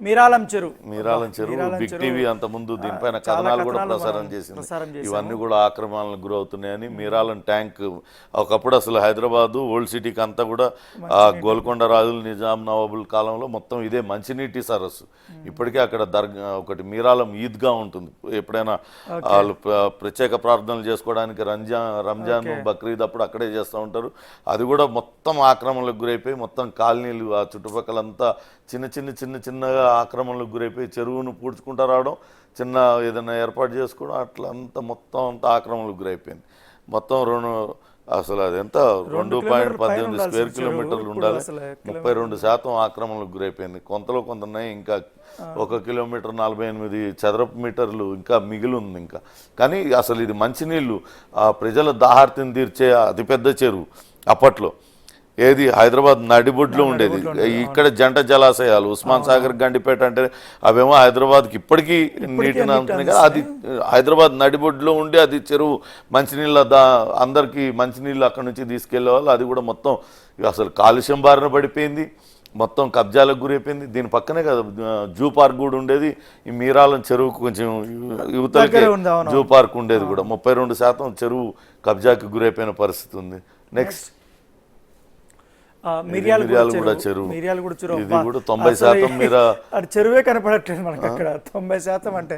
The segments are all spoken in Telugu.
మీరాలం చెరువు మీరాలం చెరువు బిగ్. టీవీ అంత ముందు దీనిపైన కథనాలు కూడా ప్రసారం చేసింది. ఇవన్నీ కూడా ఆక్రమణలకు గురవుతున్నాయని మీరాలం ట్యాంక్ ఒకప్పుడు అసలు హైదరాబాదు ఓల్డ్ సిటీకి అంతా కూడా ఆ గోల్కొండ రాజులు నిజాం నవాబుల్ కాలంలో మొత్తం ఇదే మంచినీటి సరస్సు. ఇప్పటికే అక్కడ దర్గా ఒకటి మీరాలం ఈద్గా ఉంటుంది. ఎప్పుడైనా వాళ్ళు ప్ర- ప్రత్యేక ప్రార్థనలు చేసుకోవడానికి రంజాన్ రంజాన్ బక్రీద్ అప్పుడు అక్కడే చేస్తూ ఉంటారు. అది కూడా మొత్తం ఆక్రమణలకు గురైపోయి మొత్తం కాలనీలు ఆ చుట్టుపక్కలంతా చిన్న చిన్న చిన్న చిన్నగా ఆక్రమణలకు గురైపోయి చెరువును పూడ్చుకుంటూ రావడం చిన్న ఏదైనా ఏర్పాటు చేసుకోవడం అట్లా అంతా మొత్తం అంతా ఆక్రమణలకు గురైపోయింది. మొత్తం రెండు అసలు అది ఎంత రెండు పాయింట్ పద్దెనిమిది స్క్వేర్ కిలోమీటర్లు ఉండాలి. ముప్పై రెండు శాతం ఆక్రమణలకు గురైపోయింది. కొంతలో కొంత ఉన్నాయి ఇంకా ఒక కిలోమీటర్ నలభై ఎనిమిది చదరపు మీటర్లు ఇంకా మిగిలి ఉంది ఇంకా. కానీ అసలు ఇది మంచినీళ్ళు ఆ ప్రజల దాహార్తిని తీర్చే అతిపెద్ద చెరువు అప్పట్లో. ఏది? హైదరాబాద్ నడిబొడ్లో ఉండేది. ఇక్కడ జంట జలాశయాలు ఉస్మాన్ సాగర్ గండిపేట అంటే అవేమో హైదరాబాద్కి ఇప్పటికీ నీటిని అందుతున్నాయి కదా అది హైదరాబాద్ నడిబొడ్లో ఉండి అది చెరువు మంచినీళ్ళ దా అందరికీ మంచినీళ్ళు అక్కడ నుంచి తీసుకెళ్ళే వాళ్ళు అది కూడా మొత్తం అసలు కాలుష్యం బారిన పడిపోయింది. మొత్తం కబ్జాలకు గురైపోయింది. దీని పక్కనే కదా జూ పార్క్ కూడా ఉండేది. ఈ మీరాలం చెరువుకు కొంచెం యువతలకే. జూ పార్క్ ఉండేది కూడా. ముప్పై రెండు శాతం చెరువు కబ్జాకి గురైపోయిన పరిస్థితి ఉంది. నెక్స్ట్ చెరువు. చెరువు. మిరియాలు కూడా చెరువు. ఇది అబ్బా, కూడా తొంభై శాతం మీర- చెరువే కనపడట్లేదు మనకి అక్కడ. తొంభై శాతం అంటే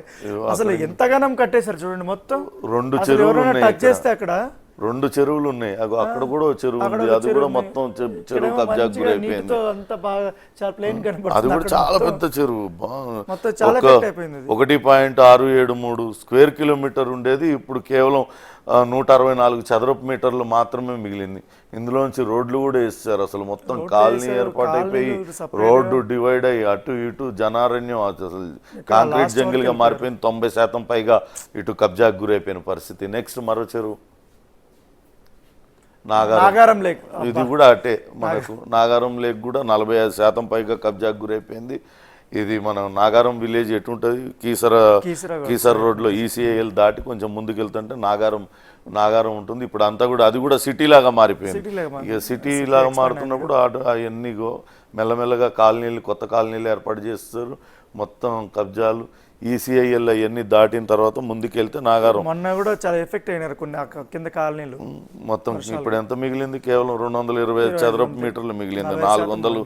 అసలు ఎంతగానం కట్టేశారు చూడండి మొత్తం. రెండు చెరువులు ఉన్నాయి టచ్ చేస్తే అక్కడ రెండు చెరువులు ఉన్నాయి అక్కడ కూడా చెరువు ఉంది. అది కూడా. మొత్తం చెరువు కబ్జాకు మంచిగా గురైపోయింది. అది కూడా చాలా. పెద్ద చెరువు. ఒకటి పాయింట్ ఆరు ఏడు మూడు స్క్వేర్ కిలోమీటర్ ఉండేది. ఇప్పుడు కేవలం నూట అరవై నాలుగు చదరపు మీటర్లు మాత్రమే మిగిలింది. ఇందులోంచి రోడ్లు కూడా వేస్తారు అసలు మొత్తం కాలనీ కాలనీలు separate రోడ్డు డివైడ్ అయ్యి అటు ఇటు జనారణ్యం అసలు కాంక్రీట్ జంగిల్గా మారిపోయింది. తొంభై శాతం పైగా ఇటు కబ్జాకు గురైపోయిన పరిస్థితి. నెక్స్ట్ మరో చెరువు. నాగారం. లేక్. ఇది కూడా అటే మనకు. నాగారం. లేక్ కూడా నలభై ఐదు శాతం పైగా కబ్జాకు గురైపోయింది. ఇది మనం నాగారం విలేజ్ ఎటుంటుంది? కీసర కీసర రోడ్లో ఈసీఐఎల్ దాటి కొంచెం ముందుకు వెళ్తుంటే నాగారం నాగారం ఉంటుంది. ఇప్పుడు అంతా కూడా అది కూడా సిటీ లాగా మారిపోయింది. ఇక సిటీ లాగా మారుతున్నప్పుడు అటు అవన్నీ మెల్లమెల్లగా కాలనీలు కొత్త కాలనీలు ఏర్పాటు చేస్తారు. మొత్తం కబ్జాలు ఈసీఐఎల్ అవన్నీ దాటిన తర్వాత ముందుకెళ్తే నాగారం. మొన్న కూడా చాలా ఎఫెక్ట్ అయినారు కొన్ని కింద కాలనీలు. మొత్తం ఇప్పుడు ఎంత మిగిలింది? కేవలం రెండు వందల ఇరవై చదరపు మీటర్లు మిగిలింది. నాలుగు వందలు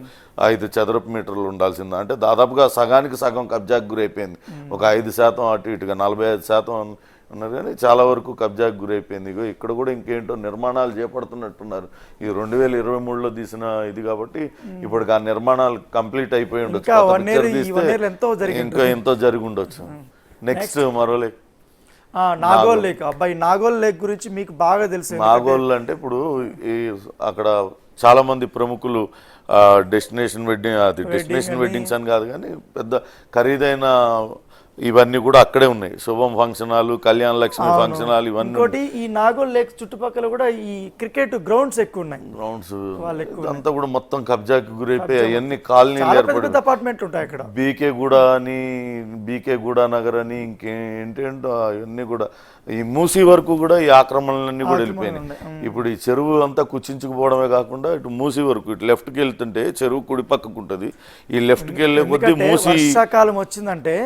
ఐదు చదరపు మీటర్లు ఉండాల్సింది. అంటే దాదాపుగా సగానికి సగం కబ్జాకు గురైపోయింది. ఒక ఐదు శాతం అటు ఇటుగా నలభై ఐదు శాతం ఉన్నారు కానీ చాలా వరకు కబ్జాకు గురైపోయింది. ఇక్కడ కూడా ఇంకేంటో నిర్మాణాలు చేపడుతున్నట్టున్నారు. ఇది రెండు వేల ఇరవై మూడులో తీసిన ఇది కాబట్టి ఇప్పటికి ఆ నిర్మాణాలు కంప్లీట్ అయిపోయి ఉండొచ్చు. ఇంకా ఈ ఎంతో జరిగి ఇంకా ఎంతో జరిగి ఉండొచ్చు. నెక్స్ట్ మరో లేక్ నాగోల్ లేక్. అబ్బాయి నాగోల్ లేక్ గురించి మీకు బాగా తెలుసు నాగోల్ అంటే ఇప్పుడు ఈ అక్కడ చాలా మంది ప్రముఖులు డెస్టినేషన్ వెడ్డింగ్ అది డెస్టినేషన్ వెడ్డింగ్స్ అని కాదు కానీ పెద్ద ఖరీదైన ఇవన్నీ కూడా అక్కడే ఉన్నాయి. శుభం function hall Kalyana Lakshmi function hall ఇవన్నీ ఇంకోటి ఈ నాగోల్ లేక్ చుట్టుపక్కల కూడా ఈ క్రికెట్ గ్రౌండ్స్ ఎక్కువ ఉన్నాయి. గ్రౌండ్స్ ఇదంతా కూడా మొత్తం కబ్జాకి గురైపోయి అవన్నీ కాలనీలు ఏర్పడి పెద్ద అపార్ట్మెంట్లు ఉంటాయి అక్కడ. బీకే గూడ అని బీకే గూడ నగర్ అని ఇంకేంటేంటో అవన్నీ కూడా. ఈ మూసీ వరకు కూడా ఈ ఆక్రమణలన్నీ కూడా వెళ్ళిపోయినాయి. ఇప్పుడు ఈ చెరువు అంతా కుచించుకుపోవడమే కాకుండా ఇటు మూసీ వరకు ఇటు లెఫ్ట్కి వెళ్తుంటే చెరువు కుడి పక్కకు ఉంటుంది. ఈ లెఫ్ట్కి వెళ్ళే కొద్దీ మూసీ వర్షాకాలం వచ్చిందంటే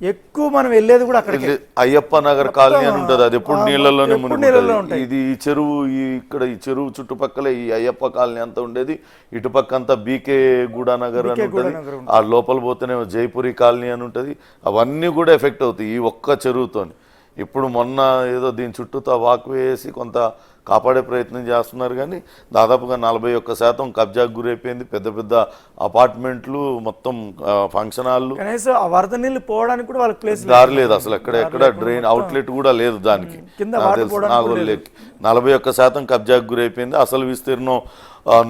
ఎక్కువ మనం వెళ్ళేది కూడా అక్కడికి. ఇది అయ్యప్ప నగర్ కాలనీ అని ఉంటుంది అది ఎప్పుడు నీళ్ళలోనే మునిగి ఉంటుంది. ఇది ఈ చెరువు ఈ ఇక్కడ ఈ చెరువు చుట్టుపక్కల ఈ అయ్యప్ప కాలనీ అంతా ఉండేది. ఇటుపక్క అంతా బీకే గూడ నగర్ అని ఉంటుంది. ఆ లోపల పోతేనే జైపురి కాలనీ అని ఉంటుంది. అవన్నీ కూడా ఎఫెక్ట్ అవుతాయి ఈ ఒక్క చెరువుతోని. ఇప్పుడు మొన్న ఏదో దీని చుట్టూతో వాక్ వేసి కొంత కాపాడే ప్రయత్నం చేస్తున్నారు కానీ దాదాపుగా నలభై ఒక్క శాతం కబ్జాకు గురైపోయింది. పెద్ద పెద్ద అపార్ట్మెంట్లు మొత్తం ఫంక్షన్ హాళ్ళు. కనీసం ఆ వరద నీళ్ళు పోవడానికి కూడా వాళ్ళకి ప్లేస్ దారి లేదు అసలు ఎక్కడ ఎక్కడ డ్రైన్ అవుట్లెట్ కూడా లేదు దానికి. నలభై ఒక్క శాతం కబ్జాకు గురైపోయింది. అసలు విస్తీర్ణం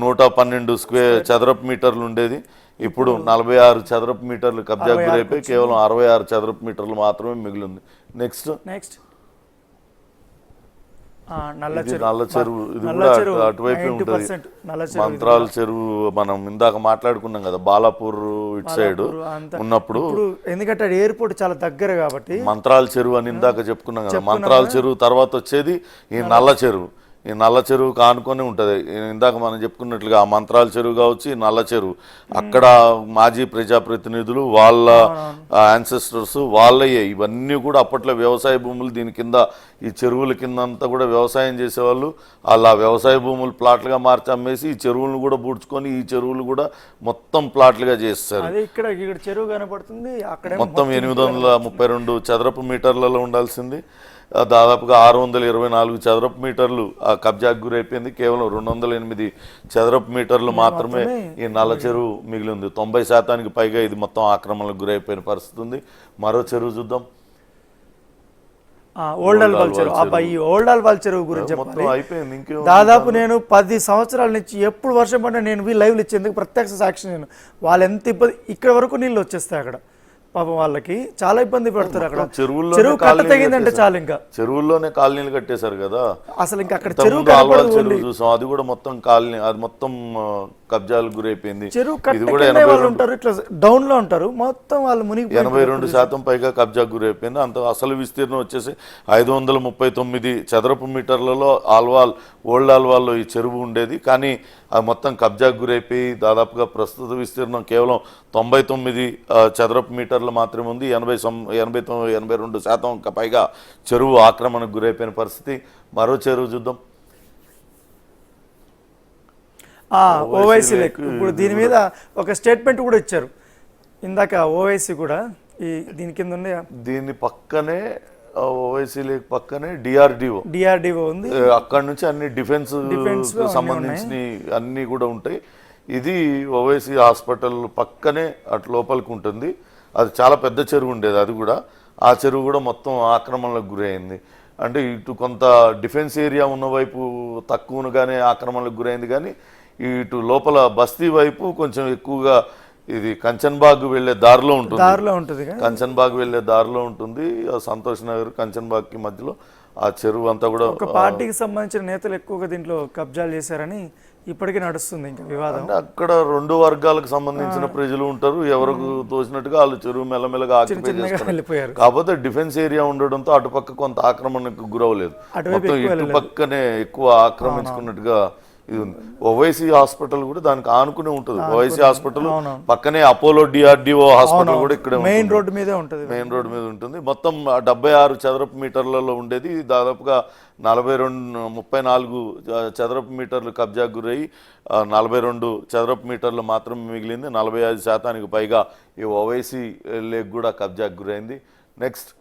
నూట పన్నెండు స్క్వేర్ చదరపు మీటర్లు ఉండేది. ఇప్పుడు నలభై ఆరు చదరపు మీటర్లు కబ్జాకు గురైపోయి కేవలం అరవై ఆరు చదరపు మీటర్లు మాత్రమే మిగిలింది. నెక్స్ట్. నెక్స్ట్. నల్ల చెరువు. ఇది కూడా అటువైపే 90% ఉంటుంది. నల్ల చెరువు మంత్రాల చెరువు మనం ఇందాక మాట్లాడుకున్నాం కదా బాలాపూర్ ఇటు సైడ్ ఉన్నప్పుడు. ఎందుకంటే ఎయిర్పోర్ట్ చాలా దగ్గర కాబట్టి మంత్రాల చెరువు అని ఇందాక చెప్పుకున్నాం కదా మంత్రాల చెరువు తర్వాత వచ్చేది ఈ నల్ల చెరువు. ఈ నల్ల చెరువు కానుకొని ఉంటుంది. ఇందాక మనం చెప్పుకున్నట్లుగా ఆ మంత్రాల చెరువు కావచ్చు ఈ నల్ల చెరువు. అక్కడ మాజీ ప్రజాప్రతినిధులు వాళ్ళ యాన్సెస్టర్స్ వాళ్ళయే ఇవన్నీ కూడా అప్పట్లో వ్యవసాయ భూములు దీని కింద ఈ చెరువుల కింద అంతా కూడా వ్యవసాయం చేసేవాళ్ళు. అలా వ్యవసాయ భూములు ప్లాట్లుగా మార్చి అమ్మేసి ఈ చెరువులను కూడా పూడ్చుకొని ఈ చెరువులు కూడా మొత్తం ప్లాట్లుగా చేస్తారు. ఇక్కడ ఇక్కడ చెరువు కనపడుతుంది అక్కడే మొత్తం ఎనిమిది వందల ముప్పై రెండు చదరపు మీటర్లలో ఉండాల్సింది. దాదాపుగా ఆరు వందల ఇరవై నాలుగు చదరపు మీటర్లు ఆ కబ్జాకు గురైపోయింది. కేవలం రెండు వందల ఎనిమిది చదరపు మీటర్లు మాత్రమే ఈ నల్ల చెరువు మిగిలి ఉంది తొంభై శాతానికి పైగా ఇది మొత్తం ఆక్రమణలకు గురైపోయిన పరిస్థితి ఉంది. మరో చెరువు చూద్దాం. ఓల్డ్ చెరువు. అబ్బాయి ఓల్డ్ చెరువు. గురించి చెప్పాలి. దాదాపు నేను పది సంవత్సరాల నుంచి ఎప్పుడు వర్షం పడినా నేను లైవ్లు ఇచ్చేందుకు ప్రత్యక్ష సాక్షి నేను. వాళ్ళు ఎంత ఇబ్బంది ఇక్కడ వరకు నీళ్ళు వచ్చేస్తాయి అక్కడ. పాపం వాళ్ళకి చాలా ఇబ్బంది పడతారు అక్కడ. చెరువుల్లోనే చెరువు కట్ట తెగిందంటే చాలు ఇంకా. చెరువుల్లోనే కాలనీలు కట్టేశారు కదా. అసలు ఇంకా అక్కడ చెరువు చెరువు చూసాం. అది కూడా మొత్తం కాలనీ అది మొత్తం ఆ, కబ్జాలకు గురైపోయింది. చెరువు ఇది కట్ట వాళ్ళు ఉంటారు ఇట్లా డౌన్లో ఉంటారు. మొత్తం వాళ్ళు మునిగి ఎనభై రెండు శాతం పైగా కబ్జాకు గురైపోయింది. అంత అసలు విస్తీర్ణం వచ్చేసి ఐదు వందల ముప్పై తొమ్మిది చదరపు మీటర్లలో ఆల్వాల్ ఓల్డ్ ఆల్వాల్లో ఈ చెరువు ఉండేది. కానీ అది మొత్తం కబ్జాకు గురైపోయి దాదాపుగా ప్రస్తుత విస్తీర్ణం కేవలం తొంభై తొమ్మిది చదరపు మీటర్లు మాత్రమే ఉంది. ఎనభై సం ఎనభై తొమ్మిది ఎనభై రెండు శాతం పైగా చెరువు ఆక్రమణకు గురైపోయిన పరిస్థితి. మరో చెరువు చూద్దాం. ఓవైసీ లెక్. ఇప్పుడు దీని మీద ఒక స్టేట్మెంట్ కూడా ఇచ్చారు. ఇందాక ఓవైసీ కూడా ఈ దీని కింద ఉంది దీని పక్కనే ఓవైసీ లేక్ పక్కనే డిఆర్డిఓ డిఆర్డిఓ ఉంది. అక్కడ నుంచి అన్ని డిఫెన్స్ సంబంధించిన అన్ని కూడా ఉంటాయి. ఇది ఓవైసీ హాస్పిటల్ పక్కనే అటు లోపలికి ఉంటుంది. అది చాలా పెద్ద చెరువు ఉండేది అది కూడా. ఆ చెరువు కూడా మొత్తం ఆక్రమణలకు గురైంది. అంటే ఇటు కొంత డిఫెన్స్ ఏరియా ఉన్న వైపు తక్కువగానే ఆక్రమణలకు గురైంది కానీ ఇటు లోపల బస్తీ వైపు కొంచెం ఎక్కువగా ఇది కంచన్బాగ్ వెళ్ళే దారిలో ఉంటుంది. దారిలో ఉంటుంది. కంచన్బాగ్ వెళ్ళే దారిలో ఉంటుంది. సంతోష్ నగర్ కంచన్బాగ్కి మధ్యలో ఆ చెరువు అంతా కూడా ఒక పార్టీకి సంబంధించిన నేతలు ఎక్కువగా దీంట్లో కబ్జాలు చేశారని ఇప్పటికీ నడుస్తుంది ఇంకా వివాదం. అంటే అక్కడ రెండు వర్గాలకు సంబంధించిన ప్రజలు ఉంటారు ఎవరికి తోచినట్టుగా వాళ్ళు చెరువు మెల్లమెల్లగా ఆక్యుపై వెళ్ళిపోయారు. కాకపోతే డిఫెన్స్ ఏరియా ఉండడంతో అటుపక్క కొంత ఆక్రమణకు గురవలేదు. మొత్తం ఇటు పక్కనే ఎక్కువ ఆక్రమించుకున్నట్టుగా ఇది ఉంది. ఓవైసీ హాస్పిటల్ కూడా దానికి ఆనుకునే ఉంటుంది. ఓవైసీ హాస్పిటల్. పక్కనే అపోలో డిఆర్డిఓ హాస్పిటల్ కూడా ఇక్కడే. మెయిన్ రోడ్డు మీదే ఉంటుంది మెయిన్ రోడ్ మీద ఉంటుంది. మొత్తం డెబ్బై ఆరు చదరపు మీటర్లలో ఉండేది. దాదాపుగా నలభై రెండు ముప్పై నాలుగు చదరపు మీటర్లు కబ్జాకు గురయ్యి నలభై రెండు చదరపు మీటర్లు మాత్రమే మిగిలింది. నలభై ఐదు శాతానికి పైగా ఈ ఓవైసీ లేక్ కూడా కబ్జాకు గురైంది. నెక్స్ట్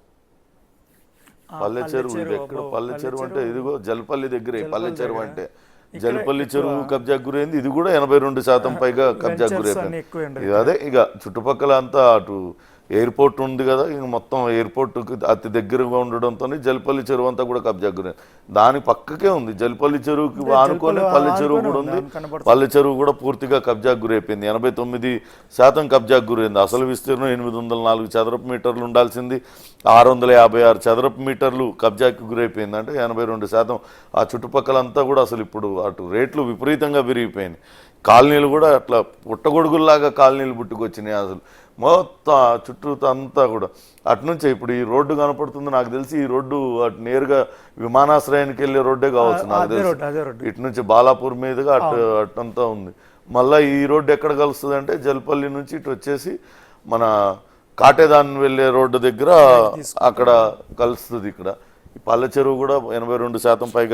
పల్లె చెరువు ఎక్కడ? పల్లె చెరువు అంటే ఇదిగో జలపల్లి దగ్గరే. పల్లె చెరువు అంటే జలపల్లి చెరువు కబ్జాకు గురైంది. ఇది కూడా ఎనభై రెండు శాతం పైగా కబ్జాకు ఇక అదే ఇక చుట్టుపక్కల అంతా అటు ఎయిర్పోర్ట్ ఉంది కదా ఇంక మొత్తం ఎయిర్పోర్ట్ అతి దగ్గరగా ఉండడంతో జలపల్లి చెరువు అంతా కూడా కబ్జా గురైంది దాని పక్కకే ఉంది. జలపల్లి చెరువుకి ఆనుకొని పల్లె చెరువు కూడా ఉంది. పల్లె చెరువు కూడా పూర్తిగా కబ్జాకు గురైపోయింది. ఎనభై తొమ్మిది శాతం కబ్జాకు గురైంది. అసలు విస్తీర్ణం ఎనిమిది వందల నాలుగు చదరపు మీటర్లు ఉండాల్సింది. ఆరు వందల యాభై ఆరు చదరపు మీటర్లు కబ్జాకి గురైపోయింది. అంటే ఎనభై రెండు శాతం ఆ చుట్టుపక్కలంతా కూడా అసలు ఇప్పుడు అటు రేట్లు విపరీతంగా పెరిగిపోయినాయి కాలనీలు కూడా అట్లా పుట్టగొడుగుల్లాగా కాలనీలు పుట్టుకొచ్చినాయి అసలు. మొత్తం చుట్టూ అంతా కూడా. అటు నుంచే ఇప్పుడు ఈ రోడ్డు కనపడుతుంది నాకు తెలిసి ఈ రోడ్డు అటు నేరుగా విమానాశ్రయానికి వెళ్ళే రోడ్డే కావచ్చు నాకు తెలిసి. ఇటు నుంచి బాలాపూర్ మీదుగా అటు అటంతా ఉంది. మళ్ళీ ఈ రోడ్డు ఎక్కడ కలుస్తుంది అంటే జల్పల్లి నుంచి ఇటు వచ్చేసి మన కాటేదాన్ వెళ్ళే రోడ్డు దగ్గర అక్కడ కలుస్తుంది ఇక్కడ. ఈ పల్లె చెరువు కూడా ఎనభై రెండు శాతం పైగా